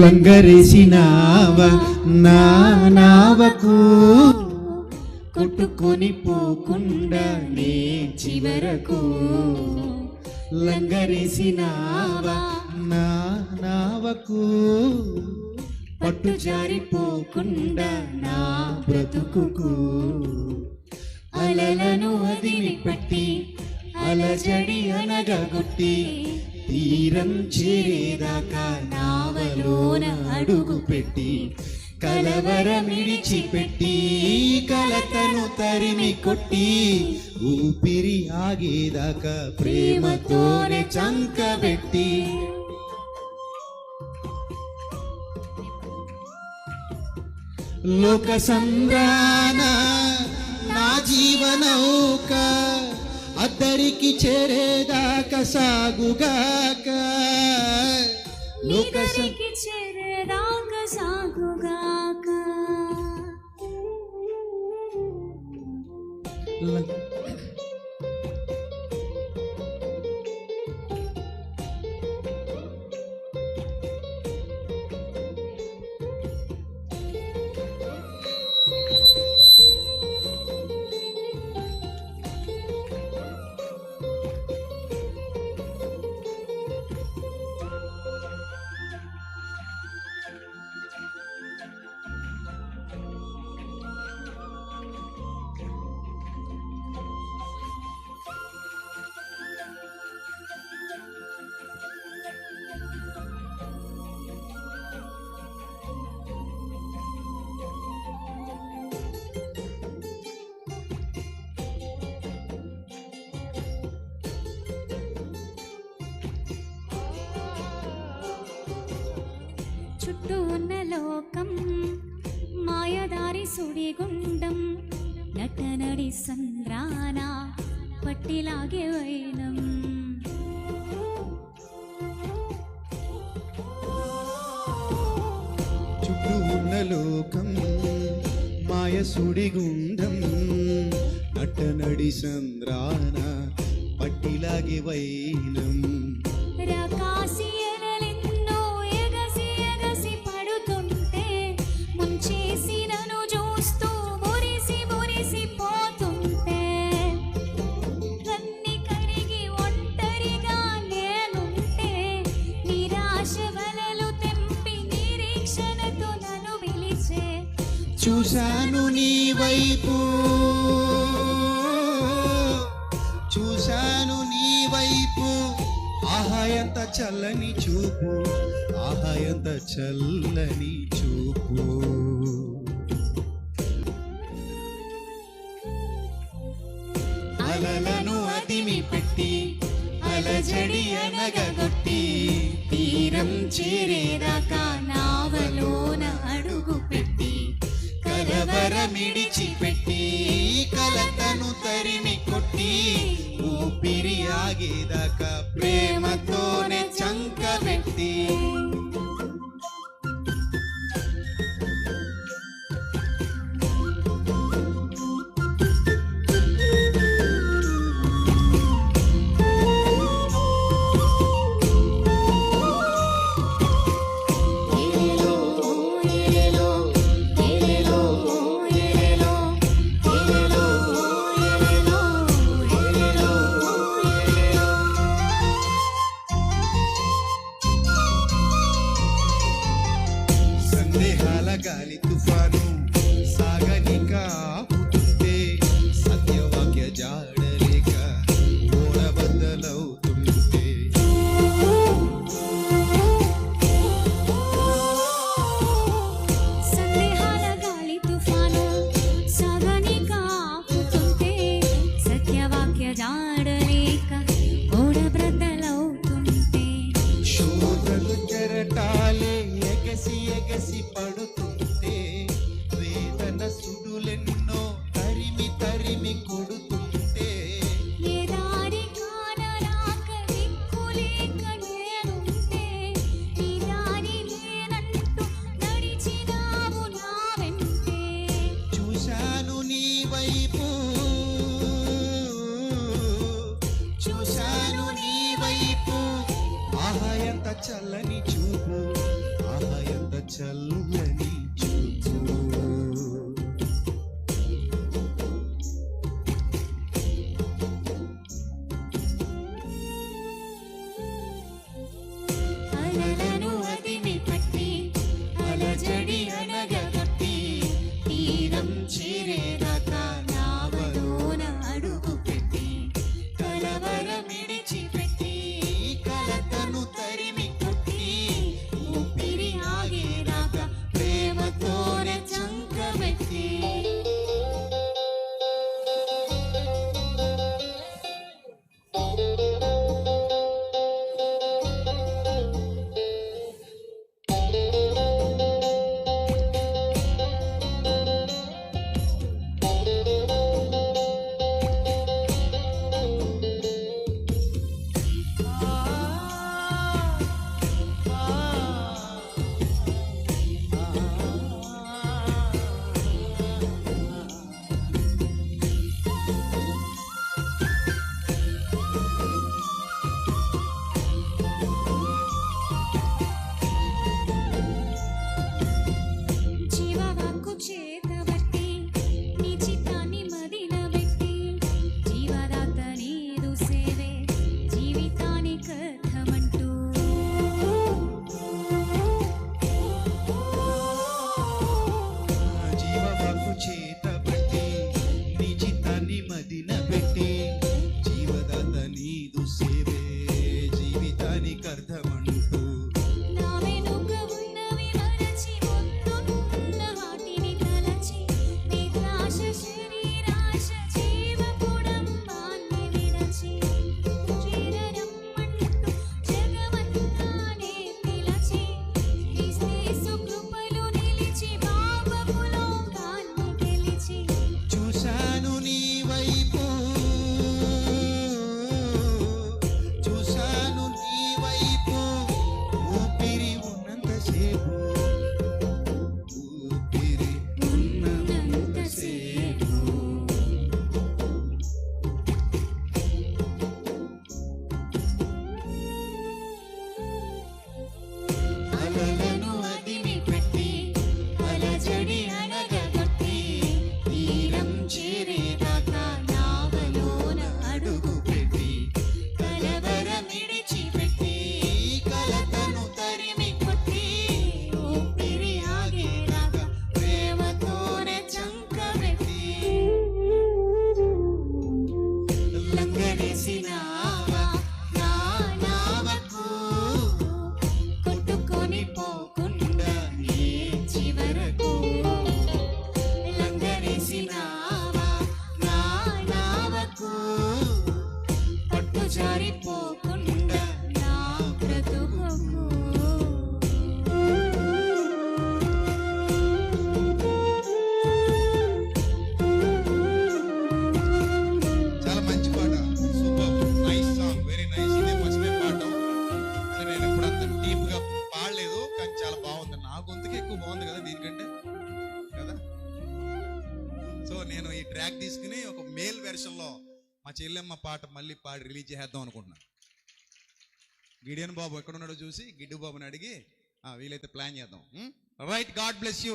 లంగరేసినావ నా నావకు కొట్టుకొని పోకుండా నే చివరకు లంగరేసినావ నా నావకు పట్టు జారిపోకుండా నా బ్రతుకుకు. అలలను అదిమి పట్టి అలజడి అనగగొట్టి తీరం చేరేదాకా నావలోన అడుగు పెట్టి కలవరమిడిచి పెట్టి కలతను తరిమి కొట్టి ఊపిరి ఆగేదాకా ప్రేమతోనే చంకబెట్టి లోక సంద్రాన నా జీవనౌక అద్దరికి చేరేదాకా సాగుగాక. లోక చేరేదాక సాగుగాక. చుట్టూ ఉన్న లోకం మాయదారి సుడిగుండం నటనడి సంద్రాన పట్టిలాగే వైనం. చుట్టూ ఉన్న లోకం మాయ సుడిగుండం నట్టనడి సంద్రాన పట్టిలాగే వైనం. రకాసి చూశాను నీ వైపు. చూశాను నీ వైపు. ఆహా ఎంత చల్లని చూపు. ఆహా ఎంత చల్లని చూపు. అలలను అదిమి పెట్టి అలజడి అనగొట్టి తీరం చేరేదాకా నావలోన అడుగు పెట్టి కలవరమిడిచి పెట్టి కలతను తరిమి కొట్టి ఊపిరి ఆగేదాకా ప్రేమతోనే చంకబెట్టి essa é luz. అందుకే ఎక్కువ బాగుంది కదా దీనికంటే? కదా? సో నేను ఈ ట్రాక్ తీసుకుని ఒక మేల్ వెర్షన్లో మా చెల్లెమ్మ పాట మళ్ళీ పాడి రిలీజ్ చేద్దాం అనుకుంటున్నాను గిడియన్ బాబు ఎక్కడ ఉన్నాడో చూసి గిడ్డు బాబుని అడిగి వీలైతే ప్లాన్ చేద్దాం. Right God bless you